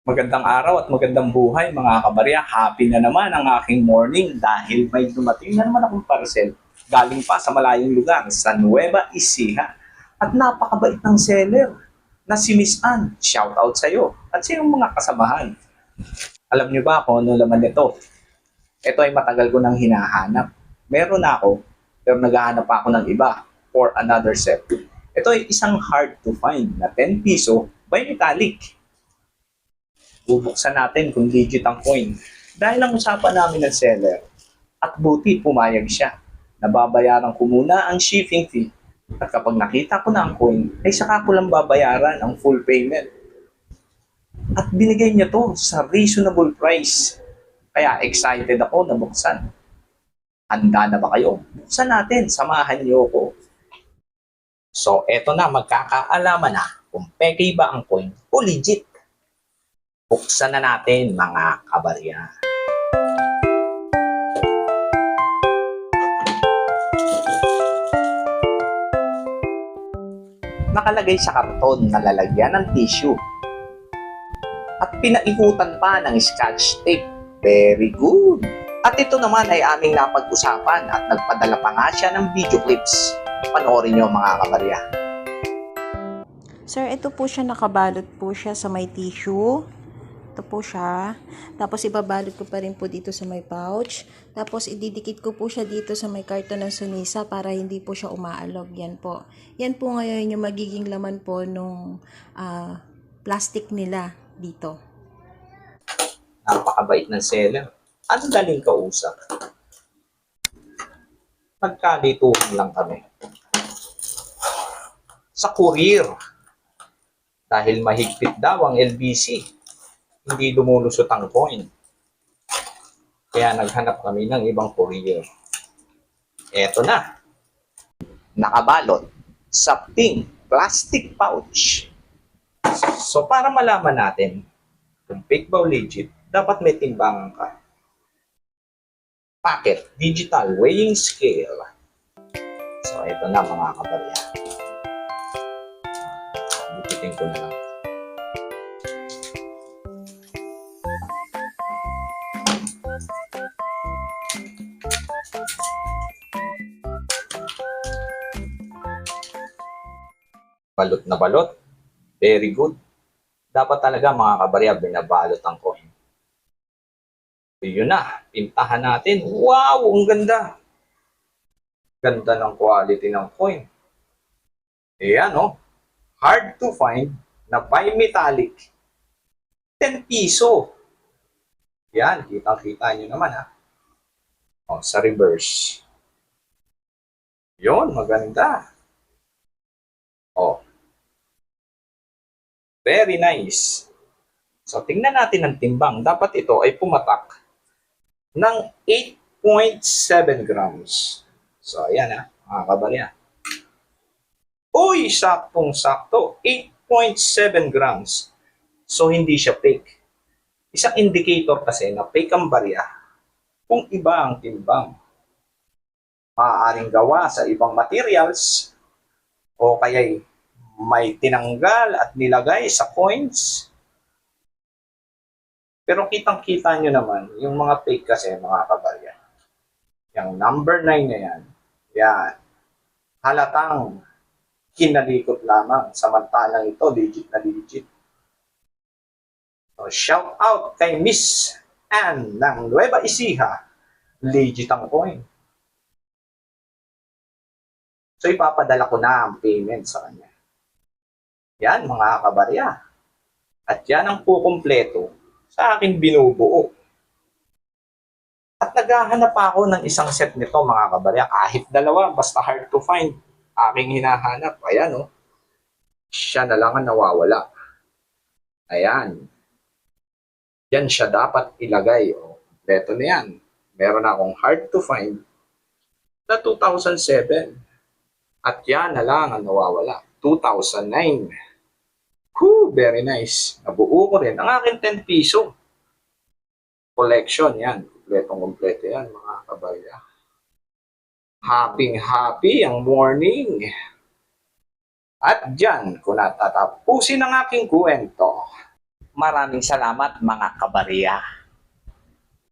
Magandang araw at magandang buhay mga kabarya. Happy na naman ang aking morning dahil may dumating na naman akong parcel galing pa sa malayong lugar sa Nueva Ecija. At napakabait ng seller na si Miss Ann. Shout out sa iyo at sa iyong mga kasamahan. Alam niyo ba kung ano laman nito? Ito ay matagal ko nang hinahanap. Meron ako, pero naghahanap pa ako ng iba for another set. Ito ay isang hard to find na 10 piso by metallic bubuksan natin kung legit ang coin. Dahil ang usapan namin ng seller, at buti pumayag siya. Nababayaran ko muna ang shipping fee. At kapag nakita ko na ang coin, ay saka ko lang babayaran ang full payment. At binigay niya to sa reasonable price. Kaya excited ako na buksan. Handa na ba kayo? Buksan natin, samahan niyo ko. So, eto na, magkakaalaman na kung peke ba ang coin o legit. Buksan na natin mga kabarya. Nakalagay sa karton na lalagyan ng tissue. At pinaikutan pa ng scotch tape. Very good. At ito naman ay aming napag-usapan at nagpadala pa nga siya ng video clips. Panoorin nyo mga kabarya. Sir, ito po siya nakabalot po siya sa may tissue. Ito po siya. Tapos ibabalot ko pa rin po dito sa may pouch. Tapos ididikit ko po siya dito sa may karton ng sunisa para hindi po siya umaalog. Yan po. Yan po ngayon yung magiging laman po nung ah, plastic nila dito. napakabait ng seller. Ano daling kausap? Nagkalituhan lang kami. Sa courier. Dahil mahigpit daw ang LBC. Hindi lumulusot ang coin. Kaya naghanap kami ng ibang courier. Eto na. Nakabalot sa pink plastic pouch. So para malaman natin kung fake ba legit, dapat may timbangan ka. Packet, digital, weighing scale. So, ito na mga kabarya. Bukitin ko na lang. Balot na balot. Very good dapat talaga mga kabarya, binabalot ang coin. So, yun na, pintahan natin. Wow, ang ganda. Ganda ng quality ng coin. Ayan, oh. Hard to find na bimetallic. 10 piso. Yan, kitang-kita nyo naman, ha. Oh, sa reverse. Yun, maganda. Oh, Very nice. So, tingnan natin ang timbang. Dapat ito ay pumatak ng 8.7 grams. So, ayan ha, mga kabarya. Uy, saktong-sakto. 8.7 grams. So, hindi siya fake. Isang indicator kasi na fake ang barya kung iba ang timbang. Maaaring gawa sa ibang materials o kaya'y may tinanggal at nilagay sa coins. Pero kitang-kita nyo naman, yung mga fake kasi, mga kabarya. Yung number 9 na yan, yan, halatang kinalikot lamang. Samantalang ito, legit na legit. So, shout out kay Miss Ann ng Nueva Ecija. Legit ang coin. So, ipapadala ko na ang payment sa kanya. Yan, mga kabarya. At yan ang kukumpleto sa aking binubuo. At naghahanap ako ng isang set nito, mga kabarya. Kahit dalawa, basta hard to find. Aking hinahanap. Ayan, oh. Siya na lang ang nawawala. Ayan. Yan siya dapat ilagay. Oh. Kompleto na yan. Meron akong hard to find na 2007. At yan na lang ang nawawala. 2009. Whew, very nice. Nabuo ko rin. Ang akin 10 piso. Collection yan. Kompletong kompleto yan, mga kabarya. Happy happy ang morning. At dyan ko natatapusin ang aking kwento. Maraming salamat mga kabarya.